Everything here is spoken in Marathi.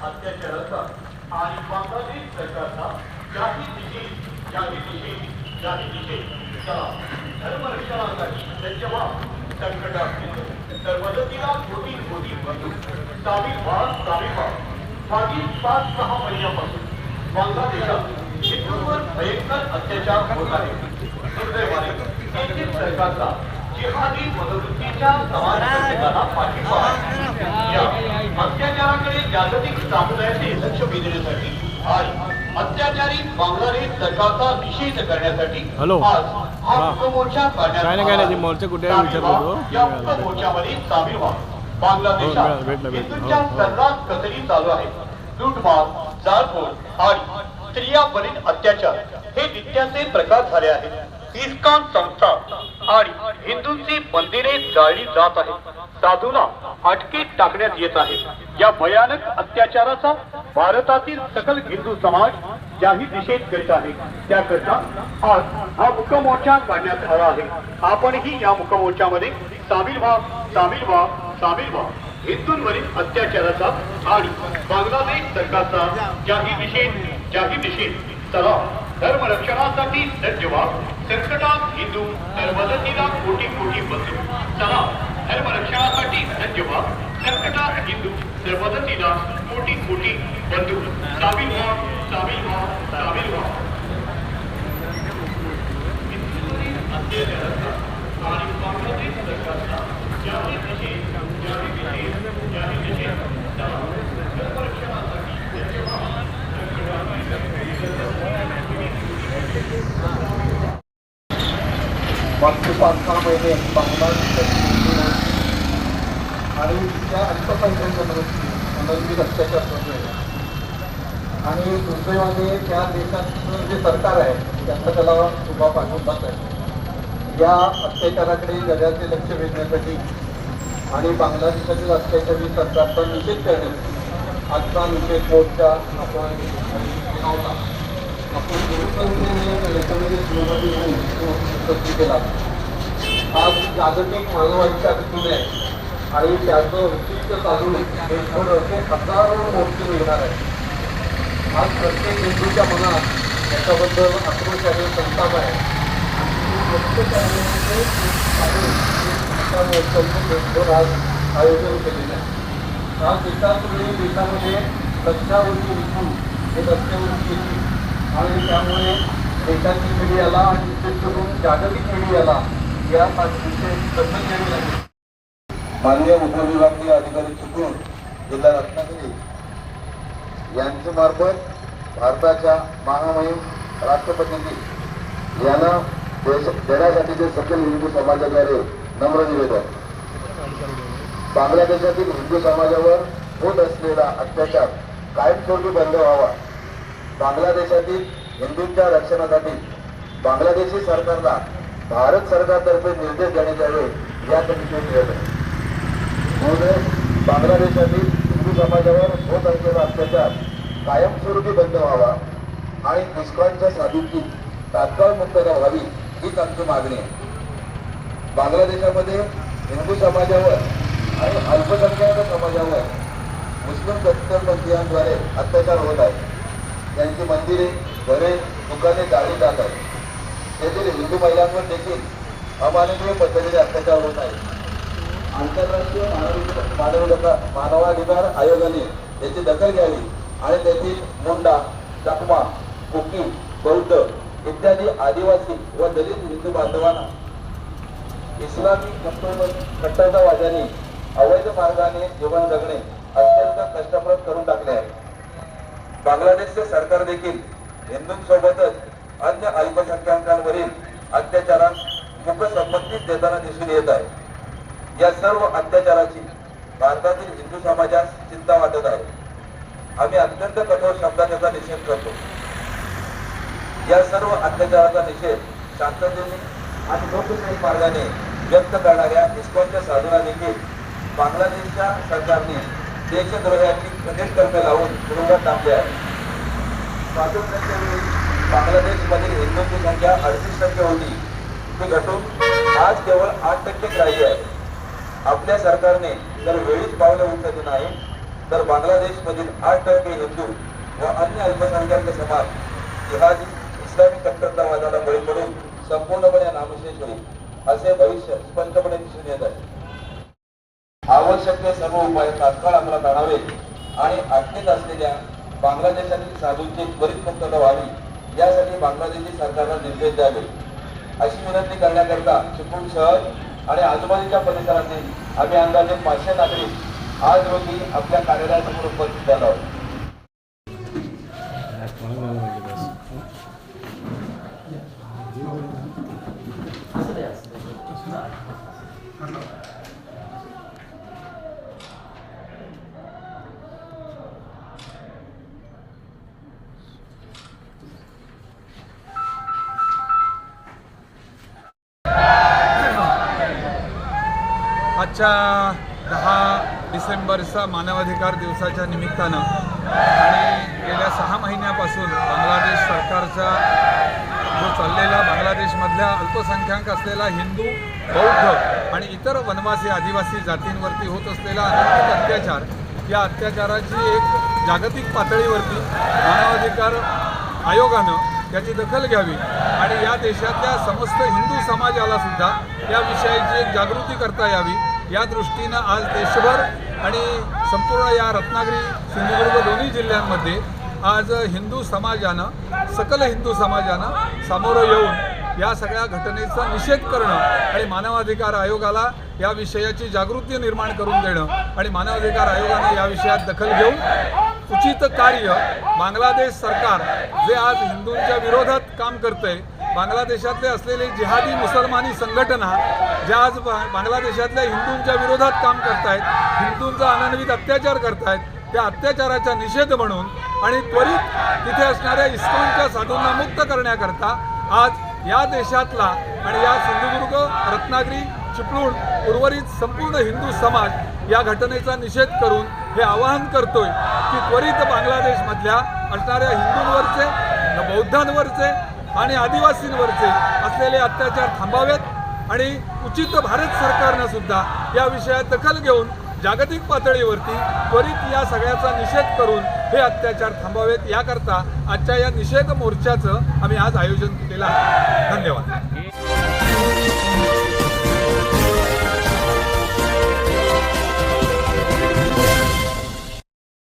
अत्याचाराचा आणि बांगलादेश सरकारचा जाहीर निषेध जाहीर निषेध जाहीर निषेध चला धर्मरक्षणासाठी संकटात तर मदतीला बंधू सामील व्हा सामील व्हा मागील पाच सहा महिन्यापासून बांगलादेशात हिंदूंवर भयंकर अत्याचार होत आहे दुर्दैवाने सरकारचा जिहादी मनोवृत्तीच्या समाजकर्त्यांना पाठिंबा अत्याचाराकडे जागतिक समुदायाचे लक्ष वेधण्यासाठी आणि अत्याचारी बांगलादेश सरकारचा निषेध करण्यासाठी हॅलो. आज हा. उपमोर्चा. मोर्चा कुठे. या. उपमोर्चामध्ये सामील व्हा हो, बांगलादेशात. हिंदूंच्या हो, हो. सर्रास कसरी चालू आहे लूटमार जाळपोळ आणि स्त्रियांवरील अत्याचार हे नित्याचे प्रकार झाले आहेत इस्कॉन संस्था आणि हिंदूंची मंदिरे जाळली जात आहेत. साधूला अटकेत टाकण्यात येत आहे. या भयानक अत्याचाराचा भारतातील सकल हिंदू समाज ज्याही निषेध करीत आहे त्याकरता आज हा मुखमोर्चा काढण्यात आला आहे. आपणही या मुखमोर्चामध्ये सामील व्हा सामील व्हा सामील व्हा. हिंदूंवरील अत्याचाराचा आणि बांगलादेश सरकारचा ज्याही निषेध ज्याही निषेध चला धर्मरक्षणासाठी सज्ज व्हा संकटात हिंदू तर मदतीला कोटी कोटी बंधू. चला धर्म रक्षणासाठी सज्ज व्हा संकटात हिंदू तर मदतीला कोटी कोटी बंधू. सामील व्हा सामील व्हा सामील व्हा. आणि बांगलादेश सरकारचा जाहीर निषेध जाहीर निषेध जाहीर निषेध चला धर्म रक्षणासाठी सज्ज व्हा मागचे पाच सहा महिने आणि म्हणजे त्या अल्पसंख्याकांवरती मनोरंजित अत्याचार आहे आणि दुर्दैवाने त्या देशाचं जे सरकार आहे त्यांचा त्याला उभा पाठवून आहे. या अत्याचाराकडे जगाचे लक्ष वेधण्यासाठी आणि बांगलादेशातील अत्याचारी सरकारचा निषेध करण्यासाठी आजचा निषेध मोर्चा आपण आपण गुरुसंख्येने केला आज जागतिक मानवांच्या दिन आहे. आणि त्याचं विशिष्ट चालून हे थोडं हजारो मूर्ती मिळणार आहे आज प्रत्येक हिंदूच्या मनात याच्याबद्दल आक्रोश आहे संताप आहे. देशभर आज आयोजन केलेलं आहे आज एकाच वेळी देशामध्ये लक्षावरती विकून हे रस्त्यावरती येतील आणि त्यामुळे देशाची मीडियाला आणि विशेष करून जागतिक मीडियाला या विषय कसं केले लागेल. माननीय उपविभागीय अधिकारी चुकून जिल्हा रत्नागिरी यांच्या मार्फत भारताच्या महामहिम राष्ट्रपतींनी यांना देश देण्यासाठीचे सकल हिंदू समाजाद्वारे नम्र निवेदन बांगलादेशातील हिंदू समाजावर होत असलेला अत्याचार कायमस्वरूपी बंद व्हावा. बांगलादेशातील हिंदूंच्या रक्षणासाठी बांगलादेशी सरकारला भारत सरकारतर्फे निर्देश देण्यात यावे यासाठी ते निवेदन म्हणून बांगलादेशातील हिंदू समाजावर होत असलेला अत्याचार कायमस्वरूपी बंद व्हावा आणि दुष्काळच्या साधूंची तात्काळ मुक्तता व्हावी हीच आमची मागणी आहे. बांगलादेशामध्ये हिंदू समाजावर आणि अल्पसंख्याक समाजावर मुस्लिम कट्टरपंथीयांद्वारे अत्याचार होत आहेत. त्यांची मंदिरे घरे दुकाने जाळली जात आहेत. तेथील हिंदू महिलांवर देखील अमानवीय पद्धतीने अत्याचार होत आहे आंतरराष्ट्रीय मानवी मानवाधिकार मानवाधिकार आयोगाने याची दखल घ्यावी आणि तेथील मुंडा चकमा कुकी बौद्ध इत्यादी आदिवासी व दलित हिंदू बांधवांना इस्लामी कट्टर- कट्टरतावाद्यांनी अवैध मार्गाने जीवन जगणे अत्यंत कष्टप्रद करून टाकले आहे. बांगलादेशचे सरकार देखील हिंदूंसोबतच अन्य अल्पसंख्याकांवरील अत्याचारात मुख संबंधित देताना दिसून येत आहे. या सर्व अत्याचाराची भारतातील हिंदू समाजास चिंता वाटत आहे. आम्ही अत्यंत कठोर शब्दात याचा निषेध करतो. या सर्व अत्याचाराचा निषेध शांततेने आणि लोकशाही मार्गाने व्यक्त करणाऱ्या इस्कॉनच्या साधना देखील बांगलादेशच्या सरकारने देशद्रोहाची कठीण कर्म लावून तुरुंगात टाकले आहे. स्वातंत्र्याच्या वेळी बांगलादेशमधील हिंदूंची संख्या अडतीस टक्के होती. ती घटून आज केवळ आठ टक्के राहिली आहे. आपल्या सरकारने जर वेळीच पावलं उचलली नाही तर बांगलादेशमधील आठ टक्के हिंदू व अन्य अल्पसंख्याक समाज जिहादी इस्लामी कट्टरतावादाला बळी पडून संपूर्णपणे नामशेष होईल असे भविष्य स्पष्टपणे दिसून येत आहे. आवश्यक ते सर्व उपाय तात्काळ अंमलात आणावे आणि अटकेत असलेल्या बांगलादेशातील साधूंची त्वरित मुक्तता व्हावी यासाठी बांगलादेशी सरकारला निर्देश द्यावे. अशी विनंती करण्याकरता चिपळूण शहर आणि आजूबाजूच्या परिसरातील आम्ही अंदाजे पाचशे नागरिक आज रोजी आपल्या कार्यालयासमोर उपस्थित झालो आहोत. आजच्या दहा डिसेंबरचा मानवाधिकार दिवसाच्या निमित्तानं आणि गेल्या सहा महिन्यापासून बांगलादेश सरकारचा जो चाललेला बांगलादेशमधल्या अल्पसंख्याक असलेला हिंदू बौद्ध आणि इतर वनवासी आदिवासी जातींवरती होत असलेला अनेक अत्याचार या अत्याचाराची एक जागतिक पातळीवरती मानवाधिकार आयोगानं त्याची दखल घ्यावी आणि या देशातल्या समस्त हिंदू समाजाला सुद्धा याविषयीची एक जागृती करता यावी. या दृष्टीनं आज देशभर आणि संपूर्ण या रत्नागिरी सिंधुदुर्ग दोन्ही जिल्ह्यांमध्ये आज हिंदू समाजानं सकल हिंदू समाजानं सामोरं येऊन या सगळ्या घटनेचा निषेध करणं आणि मानवाधिकार आयोगाला या विषयाची जागृती निर्माण करून देणं आणि मानवाधिकार आयोगाने या विषयात दखल घेऊन उचित कार्य बांगलादेश सरकार जे आज हिंदूंच्या विरोधात काम करतंय बांगलादेशातले असलेले जिहादी मुसलमानी संघटना ज्या आज बा- बांगलादेशातल्या हिंदूंच्या विरोधात काम करतायत हिंदूंचा अनन्वित अत्याचार करतायत त्या अत्याचाराचा निषेध म्हणून आणि त्वरित तिथे असणाऱ्या इस्कॉनच्या साधूंना मुक्त करण्याकरता आज या देशातला आणि या सिंधुदुर्ग रत्नागिरी चिपळूण उर्वरित संपूर्ण हिंदू समाज या घटनेचा निषेध करून हे आवाहन करतोय की त्वरित बांगलादेशमधल्या असणाऱ्या हिंदूंवरचे बौद्धांवरचे आणि आदिवासींवरचे असलेले अत्याचार थांबावेत आणि उचित भारत सरकारनं सुद्धा या विषयात दखल घेऊन जागतिक पातळीवरती त्वरित या सगळ्याचा निषेध करून हे अत्याचार थांबावेत याकरता आजच्या या निषेध मोर्चाचं आम्ही आज आयोजन केलं आहे. धन्यवाद.